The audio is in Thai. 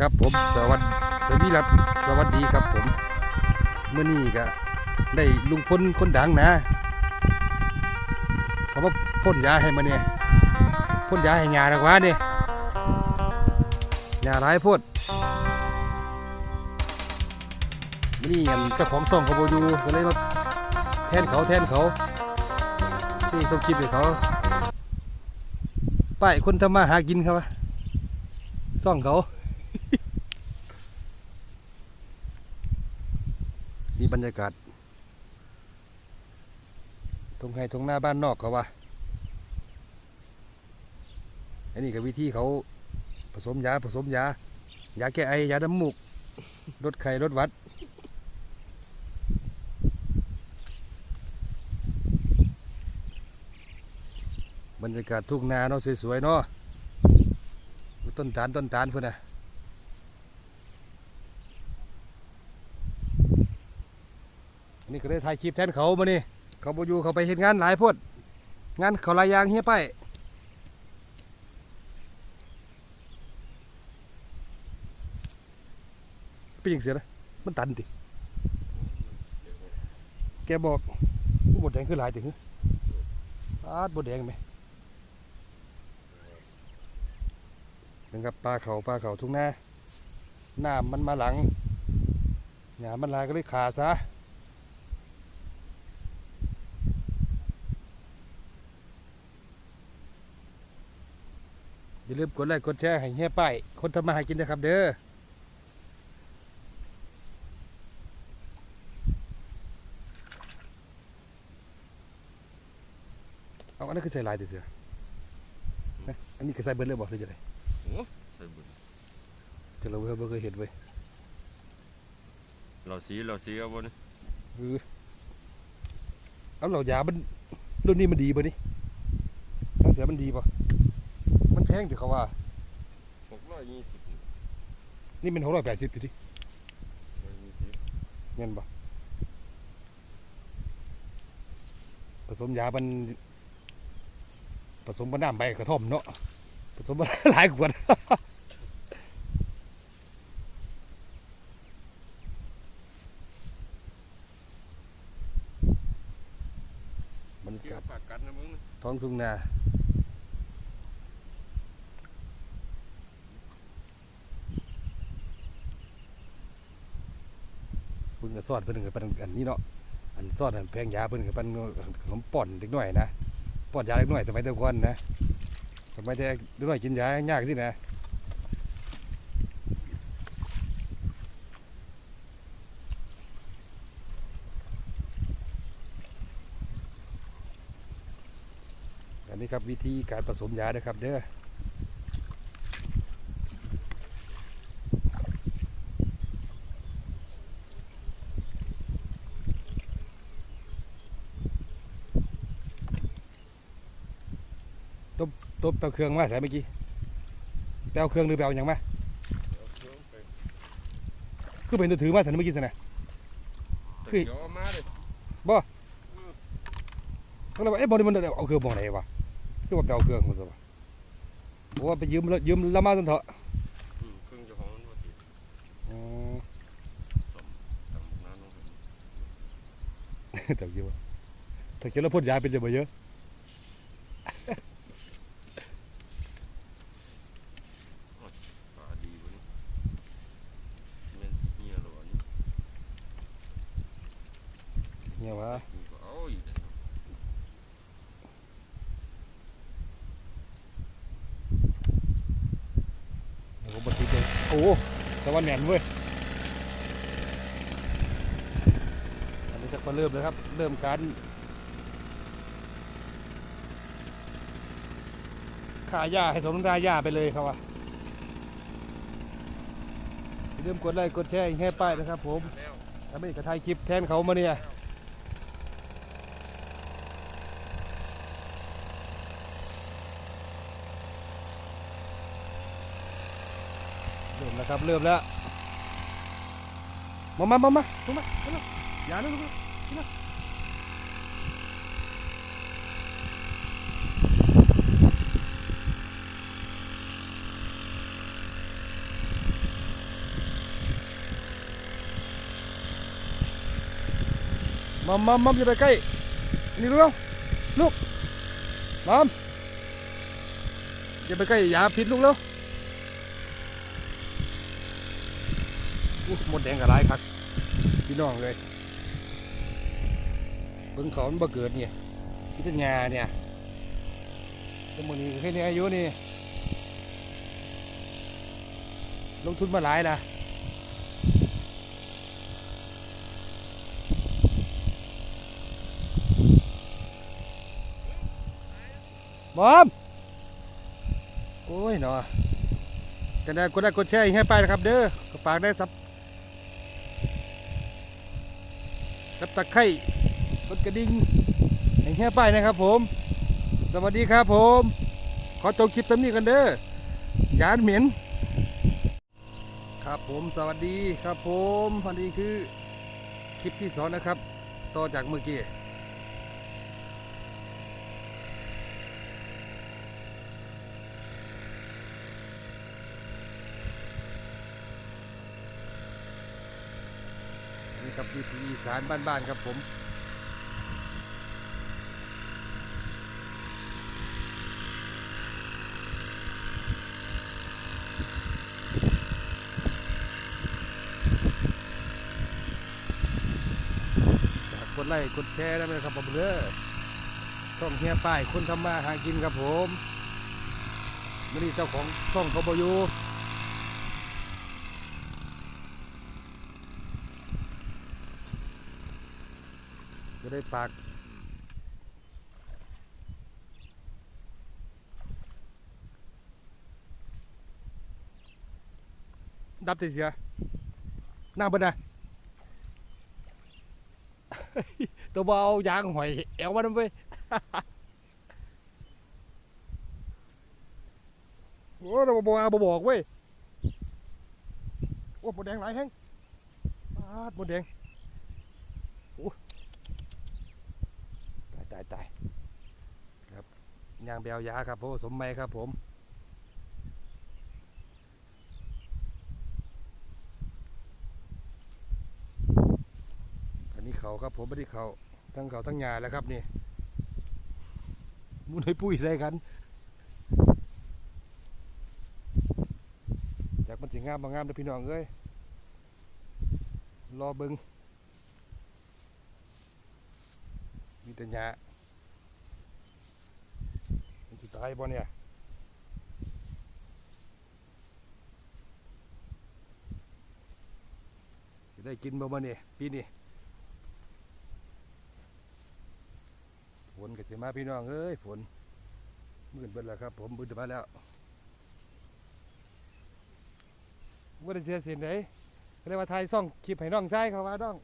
ครับผมสวัสดีสวีรัตสวัสดีครับผมเมื่อนี้ก็ได้ลุงพลคนดังนะเขาว่าพ่นยาให้มาเนี่ยพ่นยาให้งาหรอกวะเนี่ยยาร้ายโพดมื่อนี้อันเจ้าของซ่องเขาบอยู่ก็เลยมาแทนเขาแทนเขาที่ส่งคลิปให้เขาป้ายคนทำมาหากินครับซ่องเขา นี่บรรยากาศตรงไห้ตรงหน้าบ้านนอกเขาว่าอันนี้กับวิธีเขาผสมยาผสมยายาแก้ไอยาน้ำมูกลดไข้ลดวัดบรรยากาศทุ่งนาเนาะสวยๆเนาะต้นตาลต้นตาลพุ่นนะ นี่ก็ได้ถ่ายคลิปแทนเขามานี่เขาบอยู่เขาไปเห็นงานหลายโพดงานเขาลายยางเฮียไปเป็นยังเสียนะมันตันติแกบอกผู้บดแดงคือหลายติฮึอาดบดแดงไหมนะครับปลาเขาปลาเขาทุ่งนาน้ำมันมาหลังหนามันลายก็เลยขาซะาลืมกดไลค์กดแชร์ให้เฮียป้ายคนทำมาหากินนะครับเด้อเอาอันนั้นคือใส่ลายติเสือนะอันนี้คือใส่เบิร์ดเลยบอกเลยจะได้ใส่บุญแต่เราเพิ่งเคยเห็นเว้ยเราสีเราสีเอาบนเออเอาเหล่ายามันรุ่นนี้มันดีป่ะนี่ตั้งเสือมันดีป่ะมันแพ งถือเขาว่าหกร้อยยี่สิบนี่เป็นหกร้อยแปดสิบอยู่ที่ร้อยยี่สิบเงินป่ะผสมยามันผสมกับน้ำใบกระท่อมเนาะผสมหลายขวดบรรยาเกี่ยกาวศปากกัดนะมึงท้องทุ่งนา เพิ่งจะสอดเพิ่นก็เป็นอันนี้เนาะอันสอดอันแพงยาเพิ่นก็เป็นขนมป้อนเด็กน้อยนะป้อนยาเด็กน้อยสมัยตะก่อนนะสมัยแต่เด็กน้อยกินยายากสินะอันนี้ครับวิธีการผสมยานะครับเด้อ ต้มแปลเครื่องมาใส่เมื่อกี้แปลเครื่องหรือแปลอย่างมาเอาเครื่องไปคือเป็นตัวถือมาใส่เมื่อกี้สินะแต่คือเดี๋ยวเอามาเลยก็เลยว่าเอ๊ะบอลนี่มันเอาเครื่องมองไหนวะคือว่าไปเอาเครื่องมันซะวะบอกว่าไปยืมยืมละมาจนเถอะอืมเครื่องเจะของมันว่าติดอ๋อสมตำน้ำลงไปแต่เยอะถ้าเขียนแล้วพ่นยาเป็นจะมาเยอะ ปลาดีบนแม่นเฮียหรอนี่ เนี่ยวะ มีก็เอาอีกเลย เดี๋ยวผมบันทึกเลยโอ้ตะวันแหนนเว้ยอันนี้จะมาเริ่มเลยครับ เริ่มการขาหญ้าให้สมนาหญ้าไปเลยครับว่าอย่มกดไลค์กดแชร์ให้ป้ายนะครับผมแล้วถ้าไม่กระทายคลิปแทนเขามาเนี่ย เริ่มแล้วครับเริ่มแล้วมามามามาลงมาลงมาอย่านลงมาลงมามามามอย่าไปใกล้ นี่ลูกลูกมัมอย่าไปใกล้อย่าพิษลูกแล้ว หมดแดงกับไรครับพี่น้องเลยเบิ่งเขามันบ่เกิดเนี่ยที่เป็นงาเนี่ยแตัวมันนี้แค่นี้อายุนี่ลงทุนมาหลายละบอมโอ้ยเนาะจะได้กดได้กดแชร์ให้ไปนะครับเด้อฝากได้ซับับตะไคร้กดกระดิ่งให้ให้ไปนะครับผม สวัสดีครับผม ขอจบคลิปตรงนี้กันเด้อยานเหม็นครับผมสวัสดีครับผมวันนี้คือคลิปที่สองนะครับ ต่อจากเมื่อกี้ นี่ครับวิถีอีสานบ้านๆครับผมกดไลค์กดแชร์ได้ไหมครับผมเด้อช่องเฮียป้ายคนทำมาหากินครับผมไม่ได้เจ้าของช่องเขาบอยู่ จะได้ฝากดับติเสียหน้าเบดนะตัวเบายางหอยแอวมาทำไปโอ้เราบเอาบอกเว้ยโอ้หมดแดงหลายแห้งปาดหมดแดงโอ้ตายตายตายครับ ยางเบลยาครับโอ้สมไม่ครับผมอันนี้เขาครับผมไม่ได้เขาทั้งเขาทั้งงาแล้วครับนี่มุนให้ปุ้ยใส่กันจากมันสิงามบางงามเด้อพี่น้องเอ้ยรอเบิงมีแต่หญ้า ตายบ่เนี่ยสิได้กินบ่บ่เนี่ยปีนี้ฝนก็สิมาพี่น้องเอ้ยฝนมืดเบิดแล้วครับ ผมมืดมาแล้วว่าได้เสียสียนไหนเรียกว่าไทยซ่องคลิปให้น้องใช้เขาว่าน้อง